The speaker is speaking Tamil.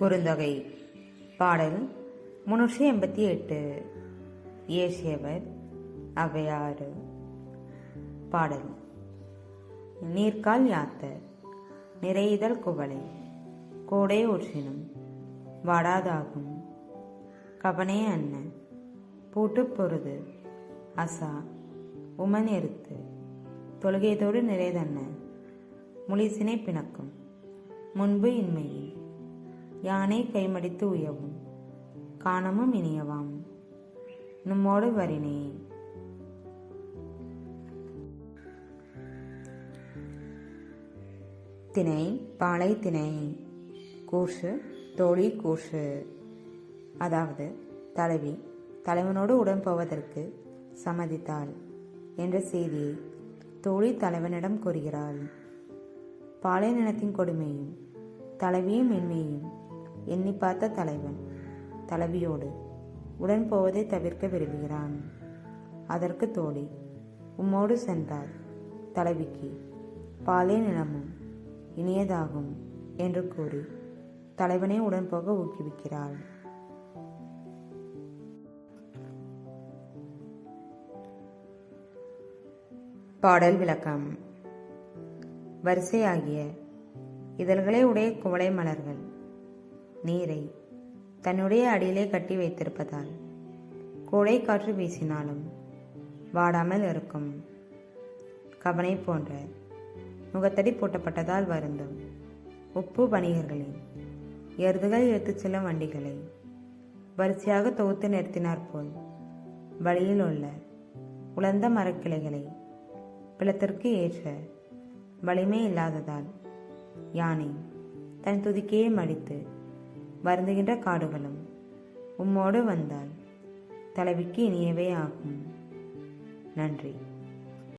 குறுந்தொகை. பாடல் முன்னூற்றி எண்பத்தி எட்டு. ஏசியவர் அவையாறு பாடல் நீர்க்கால் யாத்த நிறையுதல் குவளை. கோடை ஊற்றினும் வாடாதாகும். கவனே அன்ன. பூட்டு பொருது. அசா. உமன் எருத்து. தொழுகையதோடு நிறைதன்ன. முழிசினை பிணக்கும். முன்பு இன்மையின் யானை கைமடித்து உயவும். காணமும் இனியவாம். நம்மோடு வரினே. திணை பாலை திணை. கூசு தோழி கூசு அதாவது தலைவி தலைவனோடு உடன் போவதற்கு சம்மதித்தாள் என்ற செய்தியை தோழி தலைவனிடம் கூறுகிறாள். பாலை நிலத்தின் கொடுமையும் தலைவியும் மென்மையும் எண்ணி பார்த்த தலைவன் தலைவியோடு உடன் போவதை தவிர்க்க விரும்புகிறான். அதற்கு தோழி உம்மோடு சென்றால் தலைவிக்கு பாலே நிலமும் இனியதாகும் என்று கூறி தலைவனை உடன் போக ஊக்குவிக்கிறாள். பாடல் விளக்கம். வரிசையாகிய இதழ்களை உடைய குவளை மலர்கள் நீரை தன்னுடைய அடியிலே கட்டி வைத்திருப்பதால் கோடை காற்று வீசினாலும் வாடாமல் இருக்கும். கவனை போன்ற முகத்தடி பூட்டப்பட்டதால் வருந்தும். உப்பு வணிகர்களின் எருதுகள் எடுத்துச் செல்லும் வண்டிகளை வரிசையாக தொகுத்து நிறுத்தினார் போல் வழியில் உள்ள உலர்ந்த மரக்கிளைகளை பிளத்திற்கு ஏற்ற வலிமை இல்லாததால் யானை தன் துதிக்கையை மடித்து வருந்துகின்ற காடுகளும் உம்மோடு வந்தால் தலைவிக்கு இனியவே ஆகும் நன்றி.